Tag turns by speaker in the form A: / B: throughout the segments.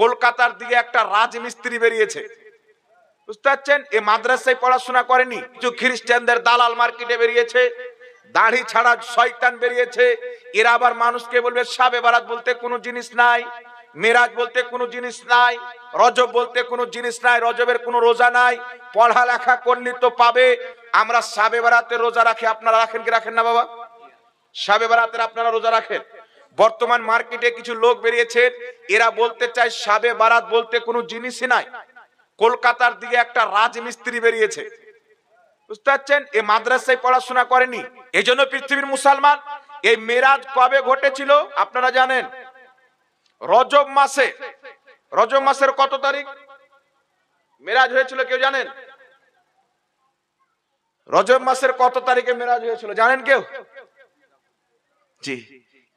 A: কলকাতার দিকে একটা রাজমিস্ত্রি বেরিয়েছে। বুঝতে পারছেন? এ মাদ্রাসায় পড়াশোনা করেনি, কিছু খ্রিস্টানদের দালাল মার্কেটে বেরিয়েছে, দাড়ি ছাড়া শয়তান বেরিয়েছে। এরা আবার মানুষকে বলবে, সাবে বারাত বলতে কোনো জিনিস নাই, মেরাজ বলতে কোনো জিনিস নাই, রজব বলতে কোনো জিনিস নাই, রজবের কোনো রোজা নাই, পড়ালেখা করলে তো পাবে। আমরা সাবে বারাতে রোজা রাখি, আপনারা রাখেন কি রাখেন না বাবা? সাবে বারাতের আপনারা রোজা রাখেন? বর্তমান মার্কেটে কিছু লোক বেরিয়েছে, এরা বলতে চায় সাবে বারাত বলতে কোনো জিনিসই নাই। কলকাতার দিকে একটা রাজমিস্ত্রি বেরিয়েছে। বুঝতে পারছেন? এ মাদ্রাসায় পড়াশোনা করেনি। এই জন্য পৃথিবীর মুসলমান। এই মেরাজ কবে ঘটেছিল আপনারা জানেন? রজব মাসে। রজব মাসের কত তারিখ? মেরাজ হয়েছিল কেউ জানেন? রজব মাসের কত তারিখে মেরাজ হয়েছিল? জানেন কেউ? জি।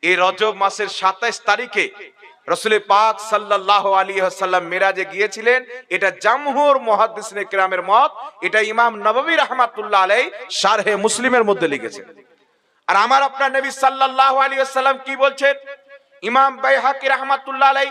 A: এই রজব মাসের সাতাইশ তারিখে রসুল পাক সাল্লাহ আলী সাল্লাম মেরাজে গিয়েছিলেন। এটা জামহুর মহাদিসনে কেরামের মত। এটা ইমাম নবী রহমাতুল্লাহ আলাই সারহে মুসলিমের মধ্যে লিখেছেন। আর আমার আপনার নবী সাল্লাহ আলী সাল্লাম কি বলছেন? ইমাম বাইহাকি রহমাতুল্লাহ আলাই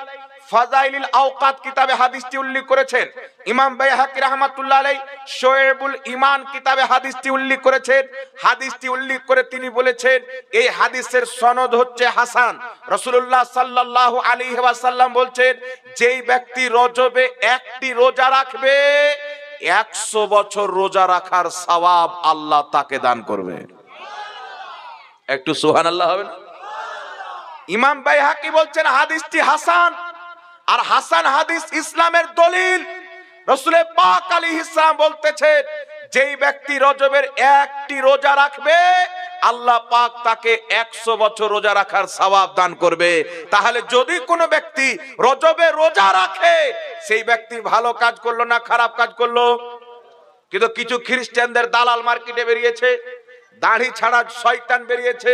A: ফাজাইলুল আওকাত কিতাবে হাদিসটি উল্লেখ করেছেন। ইমাম বাইহাকি রাহমাতুল্লাহ আলাই শোয়েবুল ঈমান কিতাবে হাদিসটি উল্লেখ করেছেন। হাদিসটি উল্লেখ করে তিনি বলেছেন, এই হাদিসের সনদ হচ্ছে হাসান। রাসূলুল্লাহ সাল্লাল্লাহু আলাইহি ওয়াসাল্লাম বলছেন, যেই ব্যক্তি রজবে একটি রোজা রাখবে, একশো বছর রোজা রাখার সওয়াব আল্লাহ তাকে দান করবে। একটু সুহান আল্লাহ হবে না? ইমাম বাইহাকি বলছেন, হাদিসটি হাসান। আর হাসান হাদিস ইসলামের দলিল। রসুলে পাক আলী ইসলাম বলতেছে, যেই ব্যক্তি রজবের একটি রোজা রাখবে, আল্লাহ পাক তাকে একশো বছর রোজা রাখার সওয়াব দান করবে। তাহলে যদি কোনো ব্যক্তি রজবে রোজা রাখে, সেই ব্যক্তি ভালো কাজ করল না খারাপ কাজ করল? কিন্তু কিছু খ্রিস্টানদের দালাল মার্কেটে বেরিয়েছে, দাড়ি ছাড়া শয়তান বেরিয়েছে।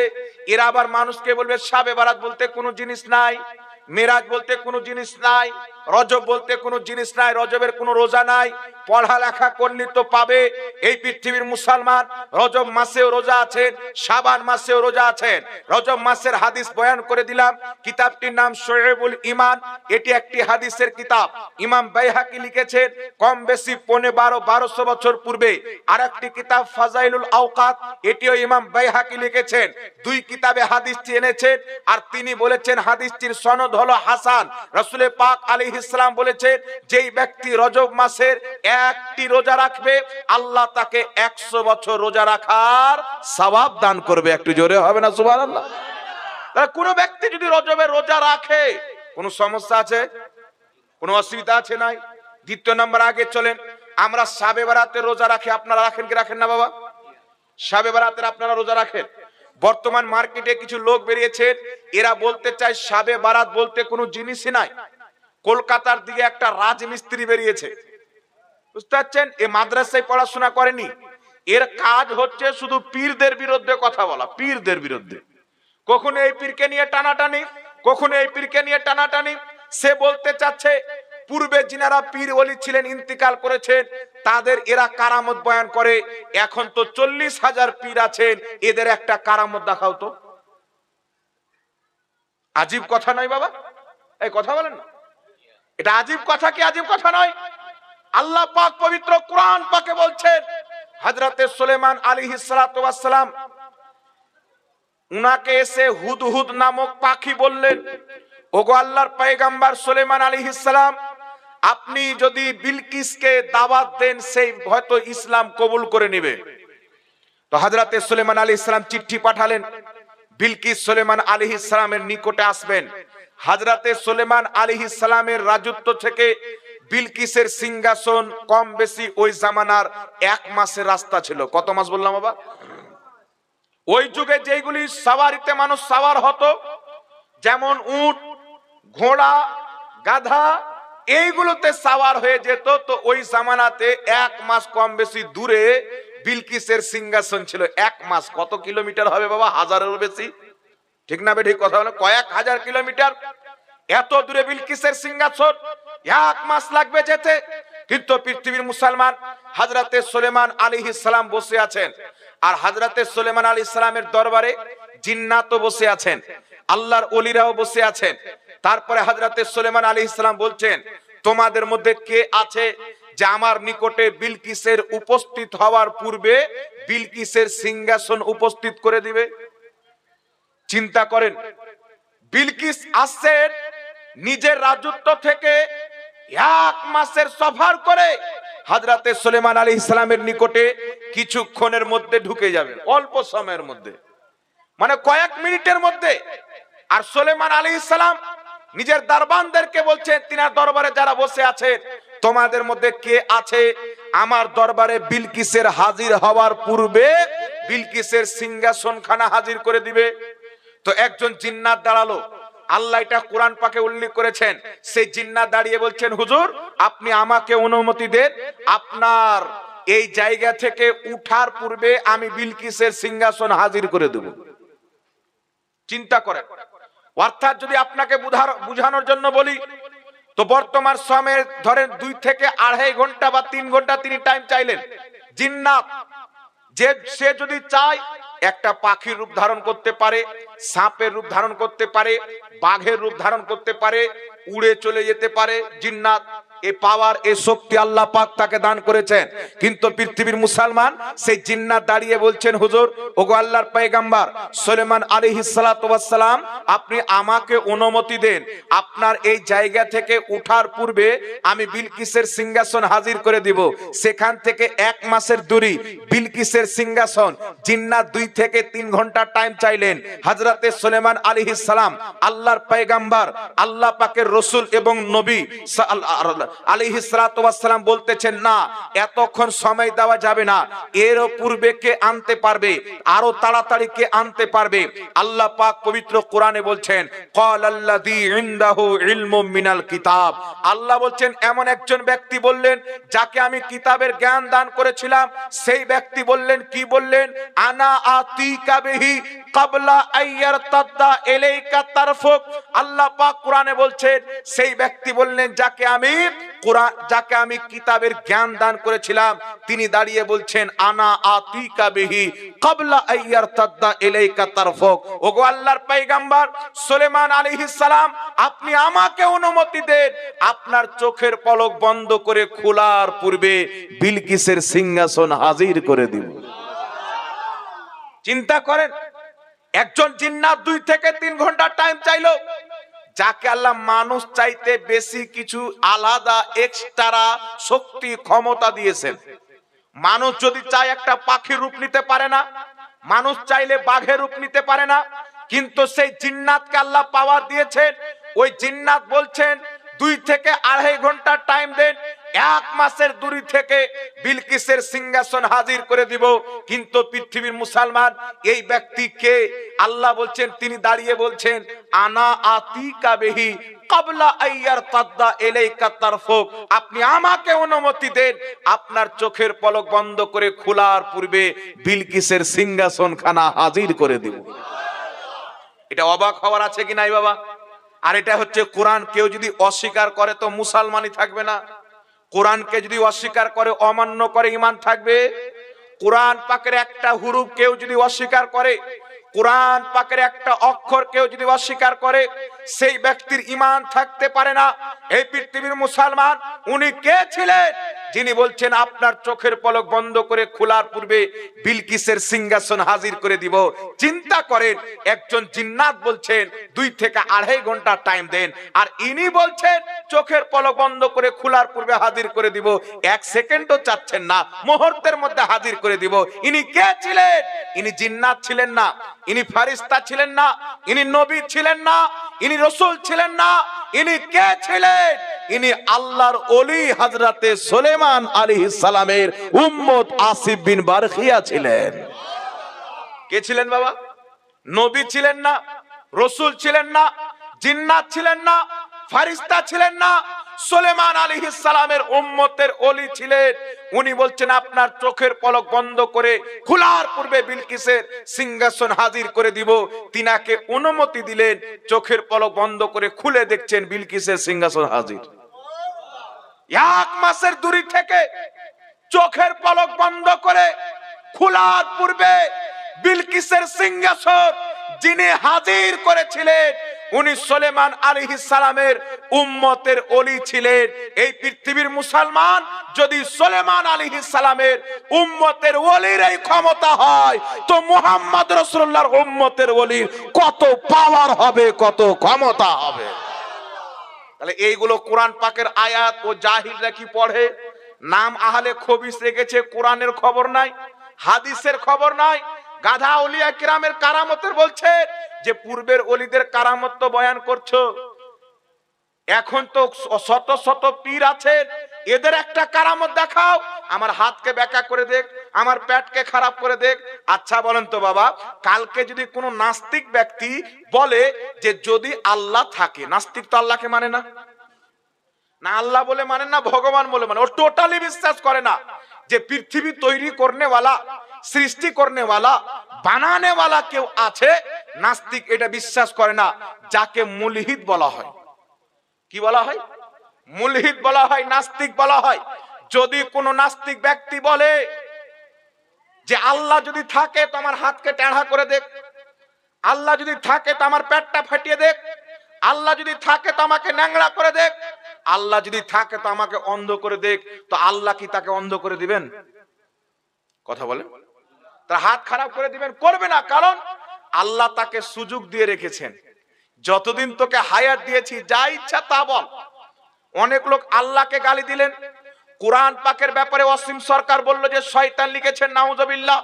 A: এরা আবার মানুষকে বলবে, সাবে বারাত বলতে কোনো জিনিস নাই। মেরাজ বলতে কোনো জিনিস নাই। রজব বলতে কোনো জিনিস নাই, রজবের কোনো রোজা নাই। পড়ালেখা করলে তো পাবে। এই পৃথিবীর মুসলমান রজব মাসেও রোজা আছেন সাবান মাসেও রোজা আছেন। রজব মাসের হাদিস বয়ান করে দিলাম। কিতাবটির নাম শোয়েবুল ইমান। এটি একটি হাদিসের কিতাব। ইমাম বাইহাকি লিখেছেন, কম বেশি পনে বারো, বারোশো বছর পূর্বে। আর একটি কিতাব, ফাজাইলুল আওকাত, এটিও ইমাম বাইহাকি লিখেছেন। দুই কিতাবে হাদিসটি এনেছেন, আর তিনি বলেছেন হাদিসটির সনদ হলো হাসান। রসুলে পাক আলী ইসলাম বলেছেন, যেই ব্যক্তি রজব মাসের একটি রোজা রাখবে, আল্লাহ তাকে একশো বছর রোজা রাখার সবাব দান করবে। একটু জোরে হবে না সুবাহ আল্লাহ কোনো ব্যক্তি যদি রজবের রোজা রাখে, কোনো সমস্যা আছে? কোনো অসুবিধা আছে নাই? দ্বিতীয় নম্বর আগে চলেন, আমরা সাবে বারাতে রোজা রাখি, আপনারা রাখেন কি রাখেন না বাবা? সাবে বারাতের আপনারা রোজা রাখেন? বর্তমান মার্কেটে কিছু লোক বেরিয়েছেন, এরা বলতে চায় সাবে বারাত বলতে কোনো জিনিসই নাই। কলকাতার দিকে একটা রাজমিস্ত্রি বেরিয়েছে। বুঝতে পারছেন? এ মাদ্রাসায় পড়াশোনা করেনি। এর কাজ হচ্ছে শুধু পীরদের বিরুদ্ধে কথা বলা, পীরদের বিরুদ্ধে। কখনো এই পীরকে নিয়ে টানাটানি, কখনো এই পীরকে নিয়ে টানাটানি। সে বলতে চাচ্ছে, পূর্বে যিনারা পীর ওলি ছিলেন, ইন্তিকাল করেছেন, তাদের এরা কারামত বয়ান করে। এখন তো চল্লিশ হাজার পীর আছেন, এদের একটা কারামত দেখাও তো। আজীব কথা নয় বাবা। এই কথা বলেন না। এটা আজীব কথা কি আজীব কথা নয়? আল্লাহ পাক পবিত্র কোরআন পাকে বলছেন, হযরতে সুলেমান আলাইহিস সালাতু ওয়াস সালাম উনাকে এসে হুদহুদ নামক পাখি বললেন, ওগো আল্লাহর পয়গাম্বার সুলেমান আলাইহিস সালাম, আপনি যদি বিলকিসকে দাওয়াত দেন, সেই হয়তো ইসলাম কবুল করে নেবে। তো হযরতে সুলেমান আলাইহিস সালাম চিঠি পাঠালেন, বিলকিস সুলেমান আলাইহিস সালামের নিকটে আসবেন। হাজরাতে সুলেমান আলাইহিস সালামের রাজত্ব থেকে বিলকিসের সিংহাসন কম বেশি ওই জামানার এক মাসের রাস্তা ছিল। কত মাস বললাম বাবা? ওই যুগে যেগুলি সাওয়ারিতে মানুষ সাওয়ার হতো, যেমন উট, ঘোড়া, গাধা, এইগুলোতে সাওয়ার হয়ে যেত, তো ওই জামানাতে এক মাস কম বেশি দূরে বিলকিসের সিংহাসন ছিল। এক মাস কত কিলোমিটার হবে বাবা? হাজারেরও বেশি। ঠিক না বে, ঠিক কথা বলে, কয়েক হাজার কিলোমিটার। এত দূরে বিলকিসের সিংহাসন, এক মাস লাগবে যেতে। কিন্তু পৃথিবীর মুসলমান হাজরাতে সোলেমান আলী ইসলাম বসে আছেন। আর হাজরাতে সোলেমান আলী ইসলামের দরবারে জিন্নাতও বসে আছেন, আল্লাহর অলিরাও বসে আছেন। তারপরে হাজরাতে সোলেমান আলী ইসলাম বলছেন, তোমাদের মধ্যে কে আছে যে আমার নিকটে বিলকিসের উপস্থিত হওয়ার পূর্বে বিলকিসের সিংহাসন উপস্থিত করে দিবে? চিন্তা করেন। বিলকিস আসছেন নিজের রাজত্ব থেকে এক মাসের সফর করে হাজরাতে সুলেমান আলী ইসলামের নিকটে কিছুক্ষণের মধ্যে ঢুকে যাবে, অল্প সময়ের মধ্যে। মানে কয়েক মিনিটের মধ্যে। আর সুলেমান আলী ইসলাম নিজের দরবানদেরকে বলছেন তিনার দরবারে যারা বসে আছে, তোমাদের মধ্যে কে আছে? আমার দরবারে বিলকিসের হাজির হওয়ার পূর্বে বিলকিসের সিংহাসন খানা হাজির করে দিবে। তো একজন জিন্নাত দাঁড়াল। আল্লাহ এটা কোরআন পাকে উল্লেখ করেছেন। সেই জিন্নাত দাঁড়িয়ে বলছেন, হুজুর, আপনি আমাকে অনুমতি দেন। আপনার এই জায়গা থেকে উঠার পূর্বে আমি বিলকিসের সিংহাসন হাজির করে দেব। চিন্তা করেন। অর্থাৎ যদি আপনাকে বুঝানোর জন্য বলি, তো বর্তমান সময়ে ধরেন দুই থেকে আড়াই ঘণ্টা বা তিন ঘণ্টা তিনি টাইম চাইলেন। জিন্নাত, যে সে যদি চায় একটা পাখির রূপ ধারণ করতে পারে, সাপের রূপ ধারণ করতে পারে, বাঘের রূপ ধারণ করতে পারে, উড়ে চলে যেতে পারে, জিন্নাত এ পাওয়ার, এ শক্তি আল্লাহ পাক তাকে দান করেছেন। কিন্তু পৃথিবীর মুসলমান সেই জিন্নাত দাঁড়িয়ে বলছেন, হুজুর, ওগো আল্লাহর পয়গাম্বার, সুলেমান আলাইহিস সালাম আপনি আমাকে অনুমতি দেন। আপনার এই জায়গা থেকে উঠার পূর্বে আমি বিলকিসের সিংহাসন হাজির করে দিব। সেখান থেকে এক মাসের দূরি বিলকিসের সিংহাসন। জিন্নাত দুই থেকে তিন ঘণ্টা টাইম চাইলেন। হাজরাতে সুলেমান আলাইহিস সালাম, আল্লাহর পয়গাম্বার, আল্লাহ পাকের রসুল এবং নবী ওয়াস বলতেছেন, না, এতক্ষণ সময় দেওয়া যাবে না। পূর্বে কে আনতে পারবে আরও তাড়াতাড়ি কে আনতে পারবে? আল্লাহ পাক পবিত্র কোরআনে বলছেন আল্লাহ বলছেন, এমন একজন ব্যক্তি বললেন, যাকে আমি কিতাবের জ্ঞান দান করেছিলাম, সেই ব্যক্তি বললেন, কি বললেন? আনা বিহি কাবলা তারফুক। আল্লাহ পাক কোরআনে বলছেন, সেই ব্যক্তি বললেন, যাকে আমি কোরআন, যাকে আমি কিতাবের জ্ঞান দান করেছিলাম, তিনি দাঁড়িয়ে বলছেন, আনা আতিকা বিহি আইয়ার ওগো আল্লাহর সুলেমান সালাম, আপনি আমাকে অনুমতি দেন, আপনার চোখের পলক বন্ধ করে খোলার পূর্বে বিলকিসের সিংহাসন হাজির করে দিব। চিন্তা করেন, একজন জিন্নাত দুই থেকে তিন ঘণ্টা টাইম চাইলো যাকে আল্লাহ মানুষ চাইতে বেশি কিছু আলাদা এক্সট্রা শক্তি, ক্ষমতা দিয়েছেন। মানুষ যদি চায় একটা পাখির রূপ নিতে পারে না, মানুষ চাইলে বাঘের রূপ নিতে পারে না, কিন্তু সেই জিন্নাতকে আল্লাহ পাওয়ার দিয়েছেন। ওই জিন্নাত বলছেন, দুই থেকে আড়াই ঘণ্টা টাইম দেন এক মাসের দূরি থেকে বিলকিসের সিংহাসন হাজির করে দিব। কিন্তু পৃথিবীর মুসলমান, এই ব্যক্তিকে আল্লাহ বলছেন, তিনি দাঁড়িয়ে বলছেন, আনা আতিকা বেহি কাবলা আইয়ার তাদ্দা এলাইকা তারফুক। আপনি আমাকে অনুমতি দেন, আপনার চোখের পলক বন্ধ করে খোলার পূর্বে বিলকিসের সিংহাসন খানা হাজির করে দিব। এটা অবাক হওয়ার আছে কি নাই বাবা? আর এটা হচ্ছে কোরআন, কেউ যদি অস্বীকার করে তো মুসলমানই থাকবে না। কোরআনকে যদি অস্বীকার করে, অমান্য করে ইমান থাকবে, কোরআন পাকের একটা হুরুপ কেউ যদি অস্বীকার করে, কোরআন পাকের একটা অক্ষর কেউ যদি অস্বীকার করে, সেই ব্যক্তির ইমান থাকতে পারে না। এই পৃথিবীর মুসলমান, উনি কে ছিলেন? যিনি বলছেন, আপনার চোখের পলক বন্ধ করে খোলার পূর্বে বিলকিসের সিংহাসন হাজির করে দিব। চিন্তা করেন, একজন জিন্নাত বলছেন, দুই থেকে আড়াই ঘণ্টা টাইম দেন। আর ইনি বলছেন, চোখের পলক বন্ধ করে খোলার পূর্বে হাজির করে দিব। এক সেকেন্ডও চাচ্ছেন না, মুহূর্তের মধ্যে হাজির করে দিব। ইনি কে ছিলেন? ইনি জিন্নাত ছিলেন না, ইনি ফারিস্তা ছিলেন না, ইনি নবী ছিলেন না, ইনি রসুল ছিলেন না, ইনি কে ছিলেন? ইনি আল্লাহর অলি হাজরাতে সুলেমান আলী সালামের উম্মত আসিফ বিন বারখিয়া ছিলেন। কে ছিলেন বাবা? নবী ছিলেন না, রসুল ছিলেন না, জিন্নাত ছিলেন না, ফারিস্তা ছিলেন না সুলেমান আলী সালামের উম্মতের অলি ছিলেন। উনি বলছেন, আপনার চোখের পলক বন্ধ করে খোলার পূর্বে বিলকিসের সিংহাসন হাজির করে দিব। তিনাকে অনুমতি দিলেন, চোখের পলক বন্ধ করে খুলে দেখছেন বিলকিসের সিংহাসন হাজির। এক মাসের দূরি থেকে চোখের পলক বন্ধ করে খোলার পূর্বে বিলকিসের সিংহাসন যিনি হাজির করেছিলেন, উনি সোলেমান আলী সালামের উম্মতের অলি ছিলেন। এই পৃথিবীর মুসলমান যদি সোলেমান আলী সালামের উম্মতের অলির এই ক্ষমতা হয়, তো মুহাম্মদ রসুল্লাহর উম্মতের অলির কত পাওয়ার হবে, কত ক্ষমতা হবে? তাহলে এইগুলো কোরআন পাকের আয়াত ও জাহিররা কি পড়ে? নাম আহলে খবিস রেখেছে, কোরআনের খবর নাই, হাদিসের খবর নাই। গাধা উলিয়া কিরামের কারামতের বলছে যে, পূর্বের অলিদের কারামত তো বয়ান করছ। এখন তো শত শত পীর আছে এদের একটা কারামত দেখাও, আমার হাতকে ব্যাকা করে দেখ। আমার পেটকে খারাপ করে দেখ। আচ্ছা বলেন তো বাবা, কালকে যদি কোনো নাস্তিক ব্যক্তি বলে যে যদি আল্লাহ থাকে, নাস্তিক তো আল্লাহকে মানে না? না আল্লাহ বলে মানে না, ভগবান বলে মানে? ও টোটালি বিশ্বাস করে না যে পৃথিবী তৈরি করনেওয়ালা, সৃষ্টি করনেওয়ালা, বানানেওয়ালা কেউ আছে, নাস্তিক এটা বিশ্বাস করে না, যাকে মুলহিদ বলা হয়। কি বলা হয়? মুলহিদ বলা হয়, নাস্তিক বলা হয়। যদি কোনো নাস্তিক ব্যক্তি বলে যে আল্লাহ যদি থাকে তো আমার হাতকে টেढ़া করে দেখ। আল্লাহ যদি থাকে তো আমার পেটটা ফাটিয়ে দেখ। আল্লাহ যদি থাকে তো আমাকে ন্যাংরা করে দেখ। আল্লাহ যদি থাকে তো আমাকে অন্ধ করে দেখ। তো আল্লাহ কি তাকে অন্ধ করে দিবেন? কথা বলেন। তার হাত খারাপ করে দিবেন? করবে না। কারণ আল্লাহ তাকে সুযোগ দিয়ে রেখেছেন। যতদিন তোকে হায়াত দিয়েছি, যা ইচ্ছা তা বল। অনেক লোক আল্লাহকে গালি দিলেন। কোরআন পাকের ব্যাপারে অসীম সরকার বলল যে শয়তান লিখেছেন নাউজবিল্লাহ।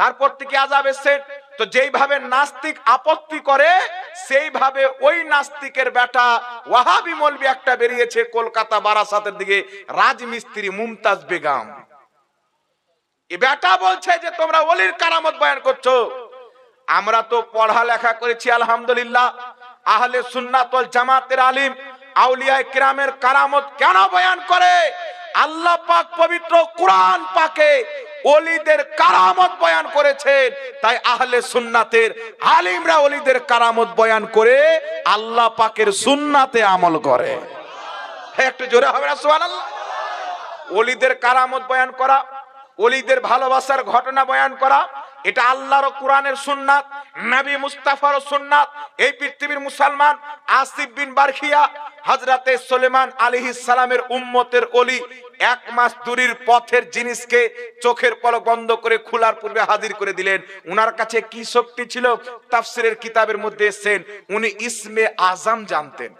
A: তারপর থেকে আজাব এসছে। তো যেইভাবে নাস্তিক আপত্তি করে, সেইভাবে ওই নাস্তিকের বেটা ওয়াহাবি মলবি একটা বেরিয়েছে কলকাতা বারাসাতের দিকে, রাজমিস্ত্রি মুমতাজ বেগম। এ বেটা বলছে যে, তোমরা অলির কারামত বয়ান করছ। আমরা তো পড়ালেখা করেছি, আলহামদুলিল্লাহ। আহলে সুন্নাত ওয়াল জামাতের আলিম আউলিয়া কিরামের কারামত কেন বয়ান করে? আল্লাহ পাক পবিত্র কোরআন পাকে অলিদের কারামত বয়ান করেছেন। তাই আহলে সুন্নাতের আলিমরা অলিদের কারামত বয়ান করে আল্লাহ পাকের সুন্নাতে আমল করে। একটু জোরে হবে না, সুবহানাল্লাহ? অলিদের কারামত বয়ান করা অলিদের ভালোবাসার ঘটনা বয়ান করা এটা আল্লাহর কোরআনের সুন্নাত, নবী মুস্তাফার সুন্নাত, এই পৃথিবীর মুসলমান আসিফ বিন বারখিয়া হযরতে সুলেমান আলাইহিস সালামের উম্মতের অলি এক মাস দূরের পথের জিনিসকে চোখের পলক বন্ধ করে খোলার পূর্বে হাজির করে দিলেন। উনার কাছে কি শক্তি ছিল? তাফসিরের কিতাবের মধ্যে এসেছেন, উনি ইসমে আজম জানতেন।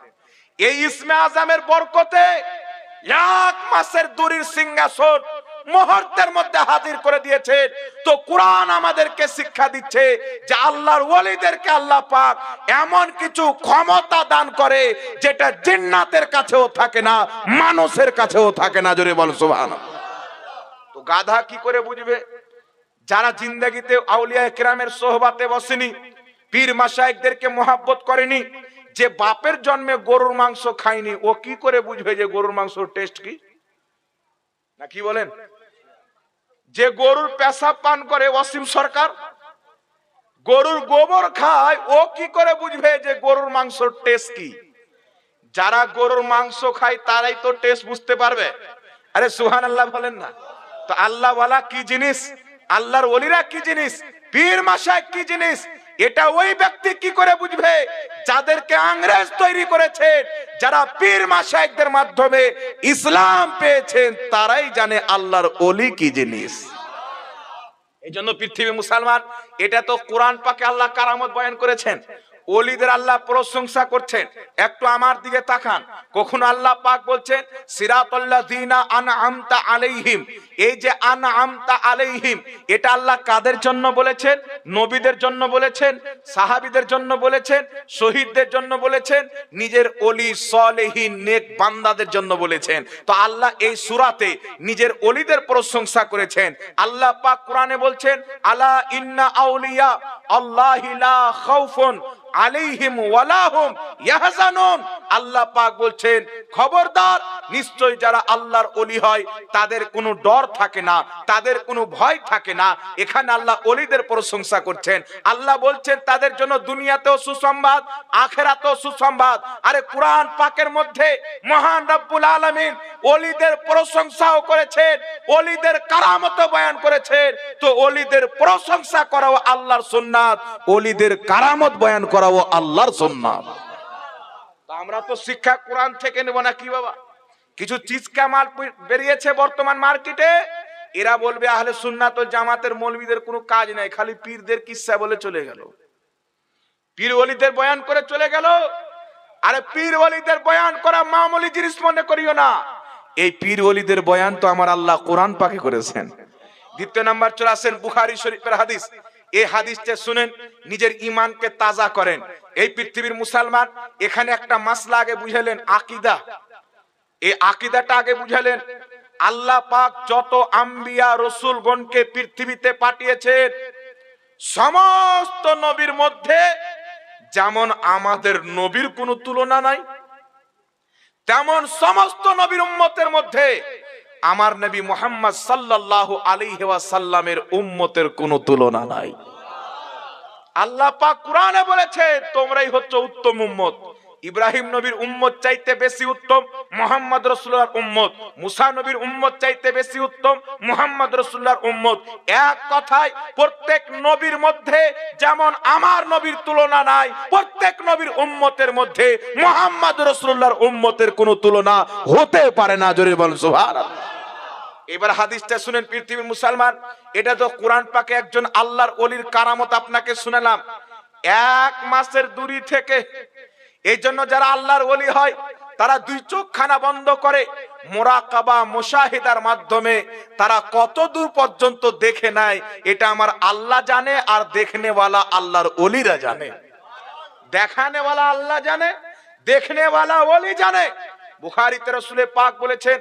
A: এই ইসমে আজমের বরকতে এক মাসের দূরের সিংহাসন মুহূর্তের মধ্যে হাজির করে দিয়েছেন তো কোরআন আমাদেরকে শিক্ষা দিচ্ছে যে আল্লাহর ওলিদেরকে আল্লাহ পাক এমন কিছু ক্ষমতা দান করে যেটা জিন্নাতের কাছেও থাকে না, মানুষের কাছেও থাকে না। জোরে বল, সুবহানাল্লাহ। তো গাধা কি করে বুঝবে? যারা জিন্দগিতে আউলিয়া কেরামের সোহবাতে বসেনি, পীর মাসায়েকদেরকে মোহাব্বত করেনি, যে বাপের জন্মে গরুর মাংস খায়নি, ও কি করে বুঝবে যে গরুর মাংস টেস্ট কি? না কি বলেন? যে গরুর পেশাব পান করে অসীম সরকার, গরুর গোবর খায়, ও কি করে বুঝবে যে গরুর মাংসর টেস্ট কি? যারা গরুর মাংস খায়, তারাই তো টেস্ট বুঝতে পারবে। আরে সুহান আল্লাহ বলেন না। তো আল্লাহ ওয়ালা কি জিনিস? আল্লাহর ওলিরা কি জিনিস? পীর মাসায় কি জিনিস? এটা ওই ব্যক্তি কি করে বুঝবে? যাদেরকে আংরেজ তৈরি করেছে, যারা পীর মাসায়কদের মাধ্যমে ইসলাম পেয়েছেন, তারাই জানে আল্লাহর ওলি কি জিনিস। এই জন্য পৃথিবী মুসলমান, এটা তো কোরআন পাকে আল্লাহ কারামত বয়ান করেছেন। ওলিদের আল্লাহ প্রশংসা করছেন। একটু আমার দিকে তাকান। কখনো আল্লাহ পাক বলছেন সিরাতাল্লাহ দিনা আন আমতা আলাইহিম। এই যে আন আমতা আলাইহিম, এটা আল্লাহ কাদের জন্য বলেছেন? নবীদের জন্য বলেছেন? সাহাবিদের জন্য বলেছেন? শহীদদের জন্য বলেছেন? নিজের অলি সলেহীন নেক বান্দাদের জন্য বলেছেন। তো আল্লাহ এই সুরাতে নিজের অলিদের প্রশংসা করেছেন। আল্লাহ পাক কোরআনে বলছেন, আলা ইন্না আউলিয়া আল্লাহি খাউফুন আলাইহিম ওয়ালাহুম ইয়াহজানুন। আল্লাহ পাক বলছেন, খবরদার নিশ্চয় যারা আল্লাহর ওলি হয়, তাদের কোনো ডর থাকে না, তাদের কোনো ভয় থাকে না। এখানে আল্লাহ ওলিদের প্রশংসা করছেন। আল্লাহ বলছেন, তাদের জন্য দুনিয়াতেও সুসংবাদ, আখেরাতেও সুসংবাদ। আরে পাকের মধ্যে মহান রব্বুল আলামিন ওলিদের প্রশংসাও করেছেন, ওলিদের কারামত বয়ান করেছেন। তো ওলিদের প্রশংসা করাও আল্লাহর সুন্নাত, ওলিদের কারামত বয়ান করাও আল্লাহর সুন্নাত আমরা তো শিক্ষা কোরআন থেকে নেব না কি বাবা? কিছু চিজকা মাল বেরিয়েছে বর্তমান মার্কেটে, এরা বলবে আহলে সুন্নাত জামাতের মৌলবীদের কোনো কাজ নাই, খালি পীরদের কিসসা বলে চলে গেল। পীর ওলিদের বয়ান করে চলে গেল, আরে পীর ওলিদের বয়ান করা মামুলি জিনিস মনে করিও না। এই পীর ওলিদের বয়ান তো আমার আল্লাহ কোরআন পাকে করেছেন। দ্বিতীয় নাম্বার চলে আসেন বুখারি শরীফের হাদিস। এই হাদিসটা শুনেন, নিজের ইমানকে তাজা করেন। এই পৃথিবীর মুসলমান এখানে একটা মাসলা আগে বুঝালেন, আকিদা। এই আকিদাটা আগে বুঝালেন, আল্লাহ পাক যত আম্বিয়া রসুলগণকে পৃথিবীতে পাঠিয়েছেন, সমস্ত নবীর মধ্যে যেমন আমাদের নবীর কোনো তুলনা নাই, তেমন সমস্ত নবীর উম্মতের মধ্যে আমার নবী মোহাম্মদ সাল্লাহ আলাইহি ওয়াসাল্লামের উম্মতের কোনো তুলনা নাই। আল্লাহ পাক কোরআনে বলেছে, তোমরাই হচ্ছে উত্তম উম্মত। ইব্রাহিম নবীর উম্মত চাইতে বেশি উত্তম, মোহাম্মদ রসুল্লাহর উম্মত। মুসা নবীর উম্মত চাইতে বেশি উত্তম, মোহাম্মদ রসুল্লাহর উম্মত। এক কথায়, প্রত্যেক নবীর মধ্যে যেমন আমার নবীর তুলনা নাই, প্রত্যেক নবীর উম্মতের মধ্যে মোহাম্মদ রসুল্লাহর উম্মতের কোনো তুলনা হতে পারে না, জোরে বল সুবহানাল্লাহ। এবার হাদিসটা শুনেন পৃথিবীর মুসলমান, এটা তো কোরআন পাকে একজন আল্লাহর অলির কারামত আপনাকে শুনালাম। এক মাসের দূরি থেকে এই জন্য যারা আল্লাহর অলি হয়, তারা দুই চোখ খানা বন্ধ করে মোরাকাবা, মুশাহিদার মাধ্যমে তারা কত দূর পর্যন্ত দেখে নেয়, এটা আমার আল্লাহ জানে আর দেখনেওয়ালা আল্লাহর অলিরা জানে। দেখানেওয়ালা আল্লাহ জানে, দেখনেওয়ালা ওলি জানে। বুখারিতে রসুলে পাক বলেছেন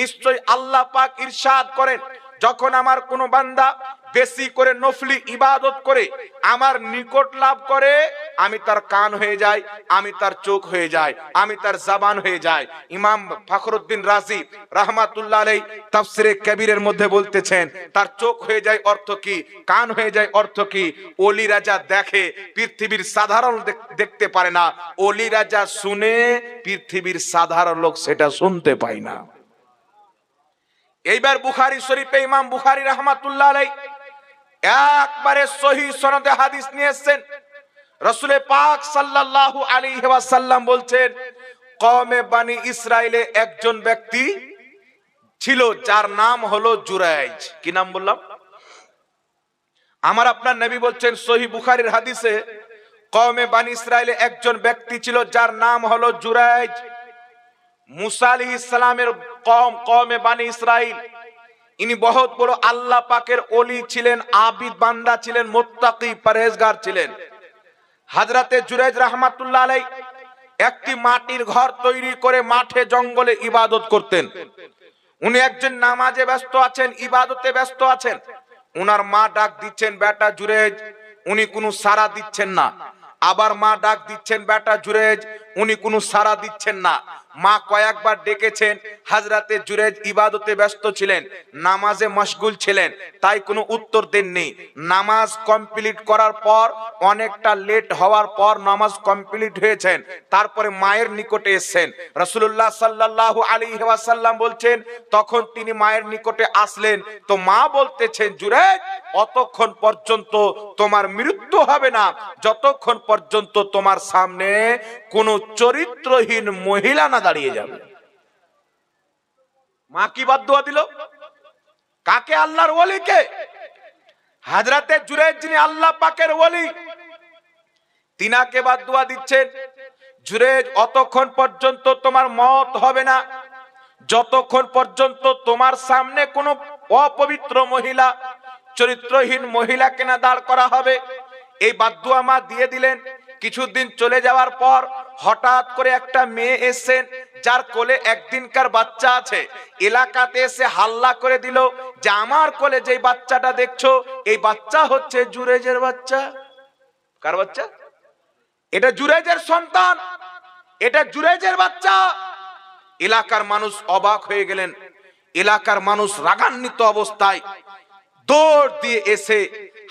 A: নিশ্চয় আল্লাহ পাক ইরশাদ করেন, যখন আমার কোনো বান্দা বেশি করে নফলি ইবাদত করে, আমার নিকট লাভ করে, আমি তার কান হয়ে যাই, আমি তার চোখ হয়ে যাই, আমি তার জাবান হয়ে যাই। ইমাম ফখরুদ্দিন রাজি রাহমাতুল্লাহ আলাই তাফসিরে কবিরের মধ্যে বলতেছেন, তার চোখ হয়ে যায় অর্থ কি, কান হয়ে যায় অর্থ কি? অলি রাজা দেখে, পৃথিবীর সাধারণ দেখ- দেখতে পারে না। অলি রাজা শুনে, পৃথিবীর সাধারণ লোক সেটা শুনতে পায় না। এইবার বুখারি শরীফে ইমাম বুখারি রহমাতুল্লাহ আলাই একবারে সহি সনদে হাদিস নিয়ে এসেছেন রসুলে পাক সাল্লাল্লাহু আলাইহি ওয়াসাল্লাম বলছেন, কওমে বানি ইসরাইলে একজন ব্যক্তি ছিল যার নাম হলো জুরাইজ। কি নাম বললাম? আমার আপনার নবী বলছেন সহি বুখারীর হাদিসে, কওমে বানি ইসরাইলে একজন ব্যক্তি ছিল যার নাম হলো জুরাইজ। মুসা আলাইহিস সালামের কম কওমে বানি ইসরাইল ইনি বহুত বড় আল্লাহ পাকের অলি ছিলেন, আবিদ বান্দা ছিলেন, মোত্তাকি পরহেজগার ছিলেন। হাজরাতে জুরেজ রহমাতুল্লাহ আলাই একটি মাটির ঘর তৈরি করে মাঠে জঙ্গলে ইবাদত করতেন। উনি একজন নামাজে ব্যস্ত আছেন, ইবাদতে ব্যস্ত আছেন। উনার মা ডাক দিচ্ছেন, বেটা জুরেজ উনি কোনো সারা দিচ্ছেন না। আবার মা ডাক দিচ্ছেন, বেটা জুরেজ উনি কোনো সারা দিচ্ছেন না। মা কয়েকবার ডেকেছেন, হাজরাতে জুরেজ ইবাদতে ব্যস্ত ছিলেন, নামাজে মশগুল ছিলেন, তাই কোনো উত্তর দেননি। নামাজ কমপ্লিট করার পর, অনেকটা লেট হওয়ার পর নামাজ কমপ্লিট হয়েছেন, তারপরে মায়ের নিকটে এসেছেন। রসুল্লাহ সাল্লাহ আলী ওয়াসাল্লাম বলছেন, তখন তিনি মায়ের নিকটে আসলেন, তো মা বলতেছেন জুরেজ অতক্ষণ পর্যন্ত তোমার মৃত্যু হবে না, যতক্ষণ পর্যন্ত তোমার সামনে কোনো চরিত্রহীন মহিলা না দাঁড়িয়ে যাবে। মা কি বাদ দোয়া দিল? কাকে? আল্লাহর ওলিকে। হাজরাতে জুরেজ যিনি আল্লাহ পাকের ওলি, তিনাকে বাদ দোয়া দিচ্ছেন জুরেজ অতক্ষণ পর্যন্ত তোমার মত হবে না। যতক্ষণ পর্যন্ত তোমার সামনে কোনো অপবিত্র মহিলা, চরিত্রহীন মহিলাকে না দাঁড় করা হবে। এই বাদুয়া মা দিয়ে দিলেন। কিছুদিন চলে যাওয়ার পর হঠাৎ করে একটা মেয়ে এসেন যার কোলে একদিনকার বাচ্চা আছে, এলাকাতে এসে হাল্লা করে দিল যে, আমার কোলে যে বাচ্চাটা দেখছ, এই বাচ্চা হচ্ছে জুরেজের বাচ্চা। কার বাচ্চা? এটা জুরেজের সন্তান, এটা জুরেজের বাচ্চা। এলাকার মানুষ অবাক হয়ে গেলেন। এলাকার মানুষ রাগান্বিত অবস্থায় দৌড় দিয়ে এসে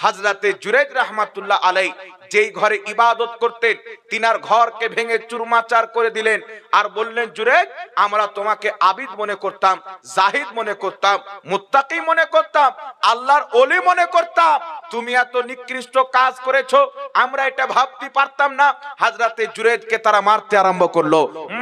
A: হাজরাতে জুরেজ রহমাতুল্লাহ আলাই যেই ঘরে ইবাদত করতেন, তিনার ঘরকে ভেঙে চুরমাচার করে দিলেন আর বললেন জুরেজ আমরা তোমাকে আবিদ মনে করতাম, জাহিদ মনে করতাম, মুত্তাকি মনে করতাম, আল্লাহর ওলি মনে করতাম। তুমি এত নিকৃষ্ট কাজ করেছ, আমরা এটা ভাবতে পারতাম না। হাজরাতে জুরেজকে তারা মারতে আরম্ভ করল,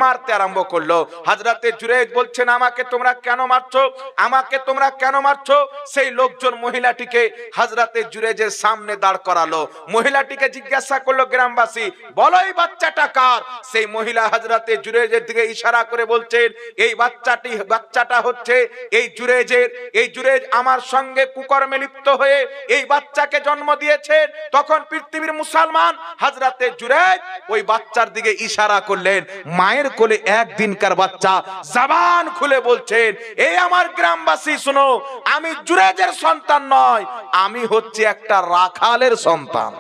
A: মারতে আরম্ভ করল। হাজরাতে জুরেজ বলছেন, আমাকে তোমরা কেন মারছো? আমাকে তোমরা কেন মারছো? সেই লোকজন মহিলাটিকে হাজরাতে জুরেজের সামনে দাঁড় করালো। মহিলাটিকে জিজ্ঞাসা করল গ্রামবাসী, বলো এই বাচ্চাটা কার? সেই মহিলা হাজরাতে জুরেজের দিকে ইশারা করে বলছেন, এই বাচ্চাটি, বাচ্চাটা হচ্ছে এই জুরেজের এই জুরেজ আমার সঙ্গে কুকর্মে লিপ্ত হয়ে এই বাচ্চাকে জন্ম দিয়েছেন। তখন পৃথিবীর মুসলমান হাজরাতে জুরেজ ওই বাচ্চার দিকে ইশারা করলেন, মায়ের কোলে একদিনকার বাচ্চা জবান খুলে বলছেন এই আমার গ্রামবাসী, শুনো, আমি জুরেজের সন্তান নয়, আমি হচ্ছে একটা রাখালের সন্তান।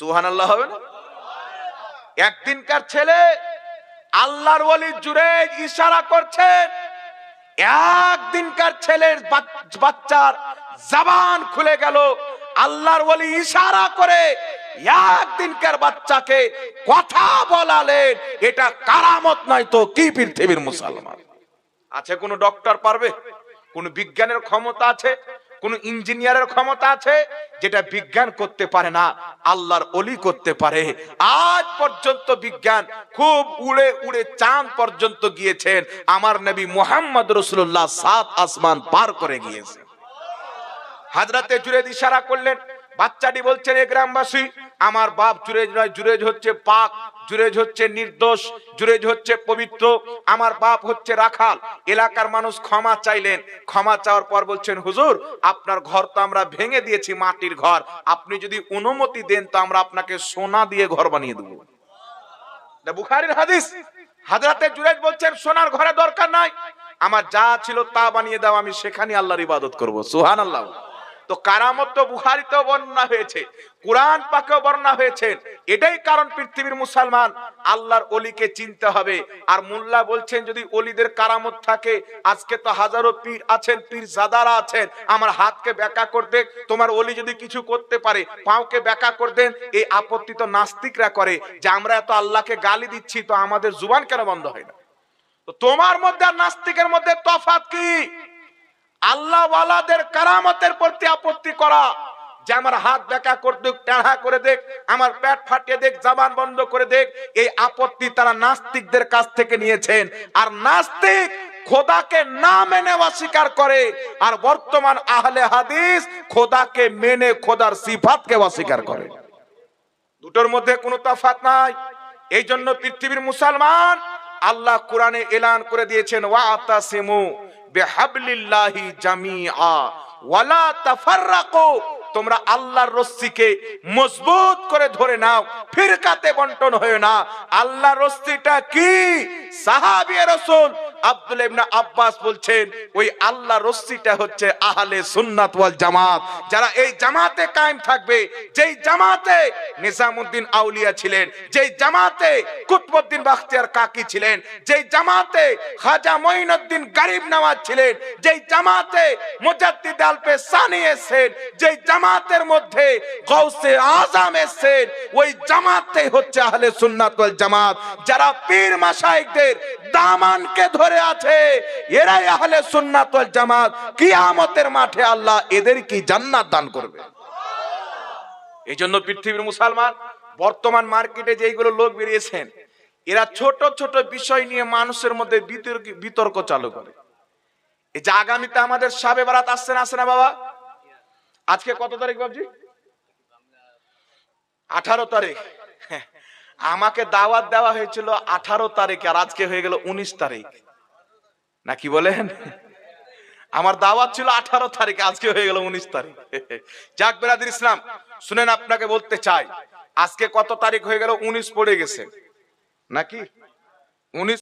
A: সুহান আল্লাহ হবে না? একদিনকার ছেলে আল্লাহর ওলি জুড়ে ইশারা করছেন একদিনকার ছেলের বাচ্চার জবান খুলে গেল, আল্লাহর ওলি ইশারা করে একদিনকার বাচ্চাকে কথা বলালেন, এটা কারামত নয় তো, কি পৃথিবীর মুসলমান? আছে কোন ডক্টর পারবে? কোন বিজ্ঞানের ক্ষমতা আছে? কোন ইঞ্জিনিয়ারের ক্ষমতা আছে যেটা বিজ্ঞান করতে পারে না, আল্লাহর অলি করতে পারে। আজ পর্যন্ত বিজ্ঞান খুব উড়ে উড়ে চাঁদ পর্যন্ত গিয়েছেন। আমার নবী মোহাম্মদ রসুল্লাহ সাত আসমান পার করে গিয়েছে হাজরাতে জুড়ে ইশারা করলেন, বাচ্চাটি বলছেন, এ গ্রামবাসী আমার বাপ জুরেজ নয়, জুরেজ হচ্ছে পাক, জুরেজ হচ্ছে নির্দোষ, জুরেজ হচ্ছে পবিত্র। আমার বাপ হচ্ছে রাখাল। এলাকার মানুষ ক্ষমা চাইলেন। ক্ষমা চাওয়ার পর বলছেন, হুজুর, আপনার ঘর তো আমরা ভেঙে দিয়েছি, মাটির ঘর। আপনি যদি অনুমতি দেন তো আমরা আপনাকে সোনা দিয়ে ঘর বানিয়ে দেবো। বুখারীর হাদিস। হাজরাতে জুরেজ বলছেন, সোনার ঘরে দরকার নাই। আমার যা ছিল তা বানিয়ে দাও, আমি সেখানে আল্লাহর ইবাদত করব। সুহান আল্লাহ তো কারামত তো বুখারিতেও বর্ণনা হয়েছে, কোরআন পাকেও বর্ণনা হয়েছে। এটাই কারণ পৃথিবীর মুসলমান, আল্লাহর অলিকে চিনতে হবে। আর মোল্লা বলছেন, যদি অলিদের কারামত থাকে, আজকে তো হাজারো পীর আছেন পীর জাদারা আছেন, আমার হাতকে ব্যাকা করতে তোমার অলি যদি কিছু করতে পারে, পাওকে ব্যাকা করে দেন, এই আপত্তি তো নাস্তিকরা করে যে আমরা এত আল্লাহকে গালি দিচ্ছি, তো আমাদের জুবান কেন বন্ধ হয় না? তোমার মধ্যে আর নাস্তিকের মধ্যে তফাৎ কি? আল্লাহ ওয়ালাদের কারামতের প্রতি আপত্তি করা। যে আমার হাত দেখা করে দেখ টেढ़া করে দেখ, আমার পেট ফাটিয়ে দেখ, জবান বন্ধ করে দেখ, এই আপত্তি তারা নাস্তিকদের কাছ থেকে নিয়েছেন। আর নাস্তিক খোদাকে না মেনে অস্বীকার করে, আর বর্তমান আহলে হাদিস খোদাকে মেনে খোদার সিফাতকে অস্বীকার করে। দুটোর মধ্যে কোনো তফাৎ নাই। এই জন্য পৃথিবীর মুসলমান আল্লাহ কোরআনে এলান করে দিয়েছেন, ওয়া আতাসিমু। বিহাবলিল্লাহি জামিআ, ওয়ালা তাফাররাকু, তোমরা আল্লাহর রশ্মিকে মজবুত করে ধরে নাও, ফিরকাতে বন্টন হয়ে না। আল্লাহর রশ্মিটা কি? সাহাবী রাসূল আব্দুল ইবনে আব্বাস বলছেন, ওই আল্লাহ রস্সিটা হচ্ছে আহলে সুন্নাত ওয়াল জামাত। যারা এই জামাতে কায়েম থাকবে, যেই জামাতে নিজামউদ্দিন আউলিয়া ছিলেন, যেই জামাতে কুতবউদ্দিন বাখতিয়ার কাকি ছিলেন, যেই জামাতে খাজা মঈনুদ্দিন গরিব নওয়াজ ছিলেন, যেই জামাতে মুজাদ্দিদ আলপে সানি এসেছেন, যেই জামাতের মধ্যে গৌসে আজম এসেছেন, ওই জামাতে হচ্ছে আহলে সুন্নাত ওয়াল জামাত। যারা পীর মাশাইখদের দামানকে ধরে আছে। এরাই আহলে সুন্নাত ওয়াল জামাত। কিয়ামতের মাঠে আল্লাহ এদের কি জান্নাত দান করবে। এই জন্য পৃথিবীর মুসলমান বর্তমান মার্কেটে যেইগুলো লোক বেরিয়েছেন এরা ছোট ছোট বিষয় নিয়ে মানুষের মধ্যে বিতর্ক- বিতর্ক চালু করে। এই যে আগামীতে আমাদের সাবে বারাত আসছে না আসছে না বাবা? আজকে কত তারিখ বাবজি আঠারো তারিখ। হ্যাঁ, আমাকে দাওয়াত দেওয়া হয়েছিল আঠারো তারিখ আর আজকে হয়ে গেল উনিশ তারিখ। না কি বলেন? আমার দাওয়াত ছিল আঠারো তারিখ, আজকে হয়ে গেল উনিশ তারিখ। যাক বেরাদির ইসলাম, শুনেন আপনাকে বলতে চাই, আজকে কত তারিখ হয়ে গেল? উনিশ পড়ে গেছে। নাকি? উনিশ